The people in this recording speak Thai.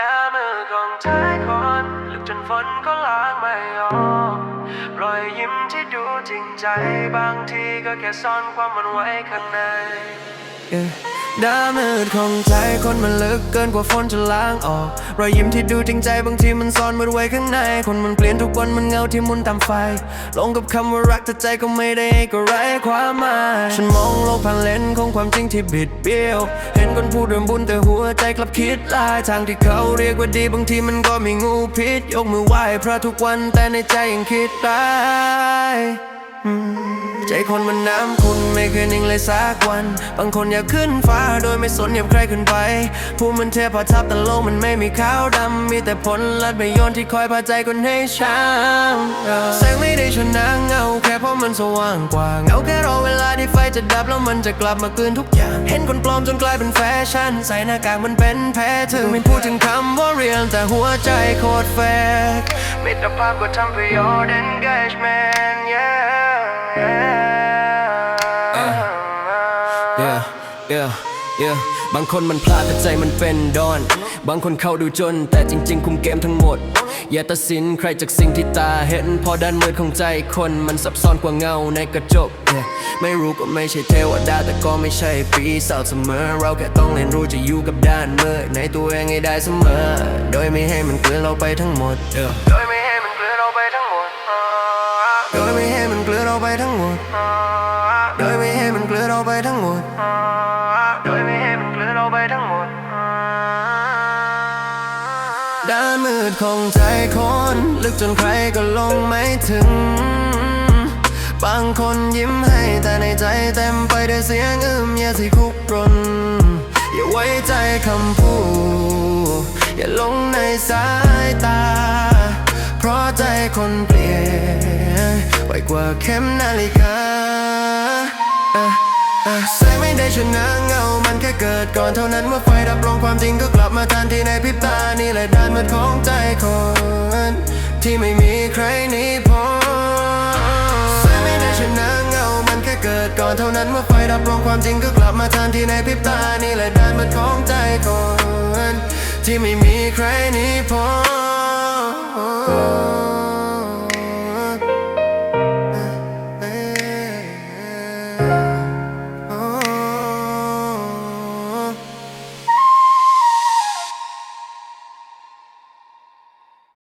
ค่มือของชายคนลึกจนฝนก็ล้างไม่ออกรอยยิ้มที่ดูจริงใจบางทีก็แค่ซ่อนความมันไว้ข้างใน ดามืดของใจคนมันลึกเกินกว่าฝนจะล้างออก รอยยิ้มที่ดูจริงใจบางทีมันซ่อนมืดไว้ข้างใน คนมันเปลี่ยนทุกวันมันเงาที่มุนตามไฟ ลงกับคำว่ารักแต่ใจก็ไม่ได้ก็ไร้ความหมาย ฉันมองโลกผ่านเลนของความจริงที่บิดเบี้ยว เห็นคนพูดเรื่องบุญแต่หัวใจกลับคิดลาย ทางที่เขาเรียกว่าดีบางทีมันก็มีงูพิษ ยกมือไหว้พระทุกวันแต่ในใจยังคิดร้าย ใจคนมันน้ำคุณไม่เคยนิ่งเลยสักวัน บางคนอยากขึ้นฟ้าโดยไม่สนเหยียบใครขึ้นไป ผู้มันเทพทับแต่โลกมันไม่มีขาวดำ มีแต่ผลลัดไม่โยนที่คอยพาใจคนให้ช้ำแสงไม่ได้ชนะเงาแค่เพราะมันสว่างกว่า เงาแค่รอเวลาที่ไฟจะดับแล้วมันจะกลับมากลืนทุกอย่าง เห็นคนปลอมจนกลายเป็นแฟชั่น ใส่หน้ากากมันเป็นแพ้ถึงไม่พูดถึงคำว่าเรียลแต่หัวใจโคตรแฟกมิตรภาพก็ทำประโยชน์ engagement yeah yeah yeah yeah บางคนมันพลาดแต่ใจมันเป็นดอน บางคนเข้าดูจน แต่จริง ๆ คุมเกมทั้งหมด อย่าตัดสินใครจากสิ่งที่ตาเห็น พอด้านมืดของใจคนมันซับซ้อนกว่าเงาในกระจก yeah ไม่รู้ก็ไม่ใช่เทวดาแต่ก็ไม่ใช่ปีศาจเสมอ เราแค่ต้องเรียนรู้จะอยู่กับด้านมืดในตัวเองให้ได้เสมอ โดยไม่ให้มันเกลือนเราไปทั้งหมด yeah โดยไม่ให้มันเกลือเราไปทั้งหมดโดยไม่ให้มันเกลือนเราไปทั้งหมด โดยไม่ให้มัน เกลือนเราไปทั้งหมด โดยไม่ให้มันเกลือเราไปทั้งหมด ด้านมืดของใจคน ลึกจนใครก็ลงไม่ถึง บางคนยิ้มให้แต่ในใจเต็มไปด้วยเสียงอึมเยียที่คุกรน อย่าไว้ใจคำพูด อย่าลงในสายตา เพราะใจคนเปลี่ยนไวกว่าเข็มนาฬิกาอ่ะอ่ไม่ได้ชนะเงา มันแค่เกิดก่อนเท่านั้นเมื่อไฟดับลงความจริงก็กลับมาทันทีในพริบตา นี่แหละด้านมืดของใจคน ที่ไม่มีใครหนีพ้นแสงไม่ได้ชนะเงา มันแค่เกิดก่อนเท่านั้นเมื่อไฟดับลงความจริงก็กลับมาทันทีในพริบตา นี่แหละด้านมืดของใจคน ที่ไม่มีใครหนีพ้น